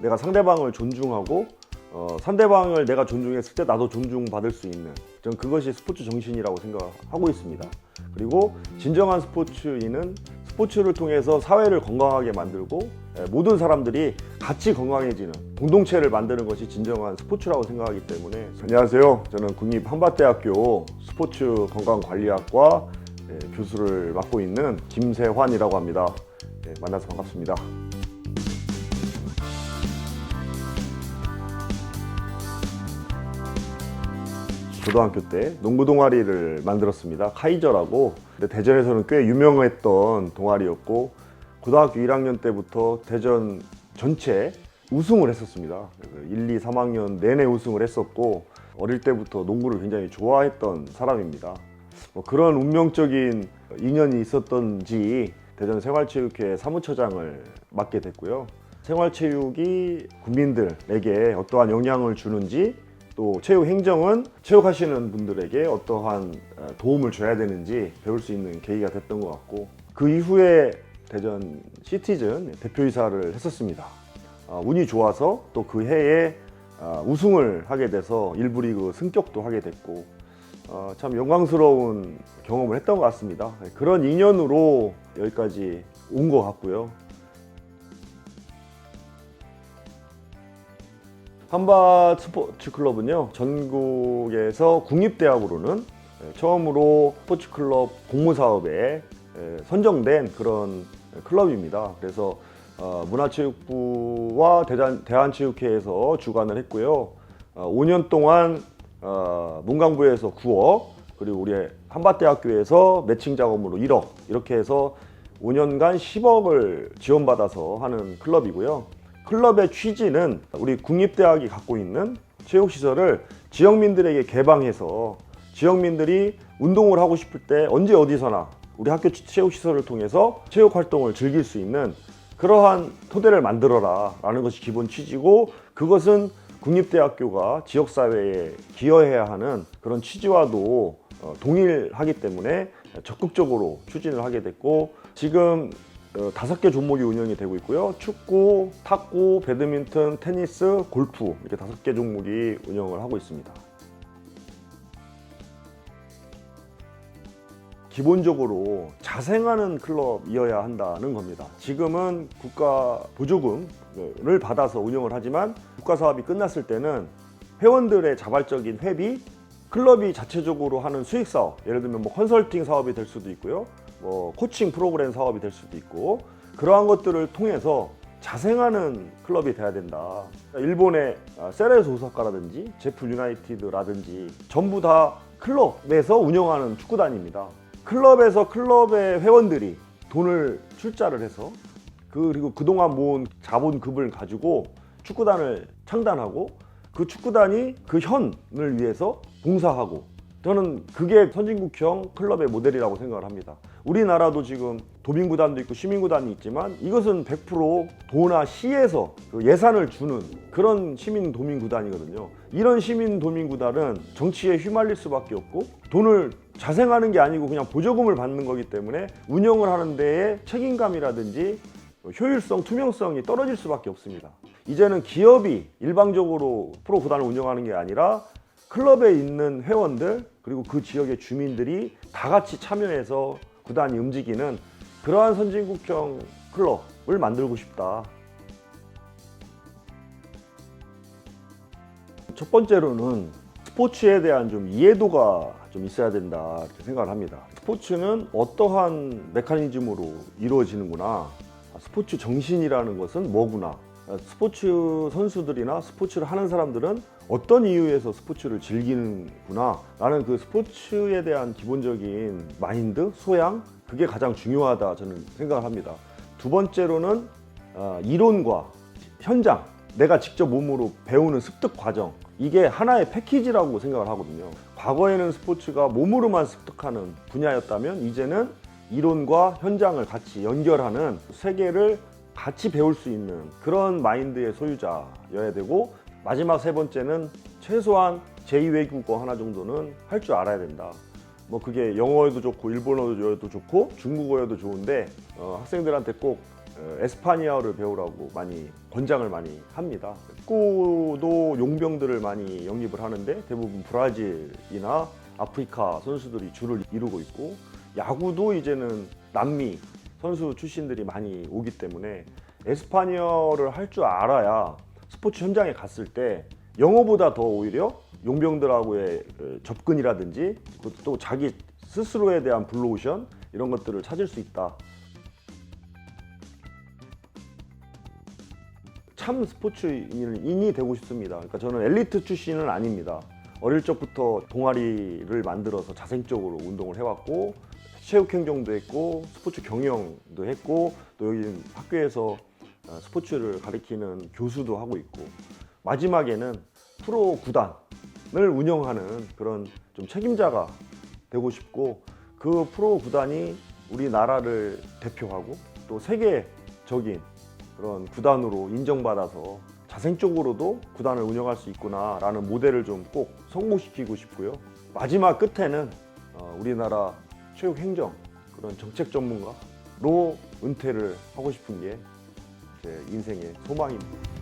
내가 상대방을 존중하고 어, 상대방을 내가 존중했을 때 나도 존중받을 수 있는 저는 그것이 스포츠 정신이라고 생각하고 있습니다. 그리고 진정한 스포츠인은 스포츠를 통해서 사회를 건강하게 만들고 예, 모든 사람들이 같이 건강해지는 공동체를 만드는 것이 진정한 스포츠라고 생각하기 때문에 안녕하세요. 저는 국립 한밭대학교 스포츠 건강관리학과 예, 교수를 맡고 있는 김세환이라고 합니다. 예, 만나서 반갑습니다. 고등학교 때 농구 동아리를 만들었습니다. 카이저라고. 근데 대전에서는 꽤 유명했던 동아리였고 고등학교 1학년 때부터 대전 전체 우승을 했었습니다. 그래서 1, 2, 3학년 내내 우승을 했었고 어릴 때부터 농구를 굉장히 좋아했던 사람입니다. 뭐 그런 운명적인 인연이 있었던지 대전 생활체육회 사무처장을 맡게 됐고요. 생활체육이 국민들에게 어떠한 영향을 주는지 또 체육 행정은 체육하시는 분들에게 어떠한 어, 도움을 줘야 되는지 배울 수 있는 계기가 됐던 것 같고 그 이후에 대전 시티즌 대표이사를 했었습니다. 아, 운이 좋아서 또 그 해에 아, 우승을 하게 돼서 일부 리그 승격도 하게 됐고 어, 참 영광스러운 경험을 했던 것 같습니다. 그런 인연으로 여기까지 온 것 같고요. 한밭 스포츠 클럽은요 전국에서 국립대학으로는 처음으로 스포츠 클럽 공모 사업에 선정된 그런 클럽입니다. 그래서 어, 문화체육부와 대단, 대한 체육회에서 주관을 했고요. 어, 5년 동안 어, 문광부에서 9억 그리고 우리 한밭대학교에서 매칭 자금으로 1억 이렇게 해서 5년간 10억을 지원받아서 하는 클럽이고요. 클럽의 취지는 우리 국립대학이 갖고 있는 체육시설을 지역민들에게 개방해서 지역민들이 운동을 하고 싶을 때 언제 어디서나 우리 학교 체육시설을 통해서 체육 활동을 즐길 수 있는 그러한 토대를 만들어라 라는 것이 기본 취지고 그것은 국립대학교가 지역사회에 기여해야 하는 그런 취지와도 어, 동일하기 때문에 적극적으로 추진을 하게 됐고 지금 어, 다섯 개 종목이 운영이 되고 있고요. 축구, 탁구, 배드민턴, 테니스, 골프 이렇게 다섯 개 종목이 운영을 하고 있습니다. 기본적으로 자생하는 클럽이어야 한다는 겁니다. 지금은 국가 보조금을 받아서 운영을 하지만 국가 사업이 끝났을 때는 회원들의 자발적인 회비, 클럽이 자체적으로 하는 수익 사업, 예를 들면 뭐 컨설팅 사업이 될 수도 있고요. 뭐 코칭 프로그램 사업이 될 수도 있고 그러한 것들을 통해서 자생하는 클럽이 돼야 된다. 일본의 아, 세레스 오사카라든지 제프 유나이티드라든지 전부 다 클럽에서 운영하는 축구단입니다. 클럽에서 클럽의 회원들이 돈을 출자를 해서 그- 그리고 그동안 모은 자본금을 가지고 축구단을 창단하고 그 축구단이 그 현을 위해서 봉사하고 저는 그게 선진국형 클럽의 모델이라고 생각을 합니다. 우리나라도 지금 도민구단도 있고 시민구단이 있지만 이것은 100% 도나 시에서 그 예산을 주는 그런 시민 도민구단이거든요. 이런 시민 도민구단은 정치에 휘말릴 수밖에 없고 돈을 자생하는 게 아니고 그냥 보조금을 받는 거기 때문에 운영을 하는 데에 책임감이라든지 효율성, 투명성이 떨어질 수밖에 없습니다. 이제는 기업이 일방적으로 프로 구단을 운영하는 게 아니라 클럽에 있는 회원들 그리고 그 지역의 주민들이 다 같이 참여해서 구단이 움직이는 그러한 선진국형 클럽을 만들고 싶다. 첫 번째로는 스포츠에 대한 좀 이해도가 좀 있어야 된다 이렇게 생각을 합니다. 스포츠는 어떠한 메커니즘으로 이루어지는구나. 아, 스포츠 정신이라는 것은 뭐구나. 아, 스포츠 선수들이나 스포츠를 하는 사람들은 어떤 이유에서 스포츠를 즐기는구나. 라는 그 스포츠에 대한 기본적인 마인드, 소양, 그게 가장 중요하다 저는 생각을 합니다. 두 번째로는 아, 이론과 현장, 내가 직접 몸으로 배우는 습득 과정, 이게 하나의 패키지라고 생각을 하거든요. 과거에는 스포츠가 몸으로만 습득하는 분야였다면 이제는 이론과 현장을 같이 연결하는 세계를 같이 배울 수 있는 그런 마인드의 소유자여야 되고 마지막 세 번째는 최소한 제2외국어 하나 정도는 할 줄 알아야 된다. 뭐 그게 영어에도 좋고 일본어도 좋고 중국어에도 좋은데 어, 학생들한테 꼭 어, 에스파니아어를 배우라고 많이 권장을 많이 합니다. 축구도 용병들을 많이 영입을 하는데 대부분 브라질이나 아프리카 선수들이 주를 이루고 있고 야구도 이제는 남미 선수 출신들이 많이 오기 때문에 에스파니어를 할 줄 알아야 스포츠 현장에 갔을 때 영어보다 더 오히려 용병들하고의 어, 접근이라든지 또 자기 스스로에 대한 블루오션 이런 것들을 찾을 수 있다. 참 스포츠인이 되고 싶습니다. 그러니까 저는 엘리트 출신은 아닙니다. 어릴 적부터 동아리를 만들어서 자생적으로 운동을 해왔고 체육행정도 했고 스포츠 경영도 했고 또 여기 학교에서 어, 스포츠를 가리키는 교수도 하고 있고 마지막에는 프로 구단을 운영하는 그런 좀 책임자가 되고 싶고 그 프로 구단이 우리나라를 대표하고 또 세계적인 그런 구단으로 인정받아서 자생적으로도 구단을 운영할 수 있구나라는 모델을 좀 꼭 성공시키고 싶고요. 마지막 끝에는 어, 우리나라 체육 행정 그런 정책 전문가로 은퇴를 하고 싶은 게 제 인생의 소망입니다.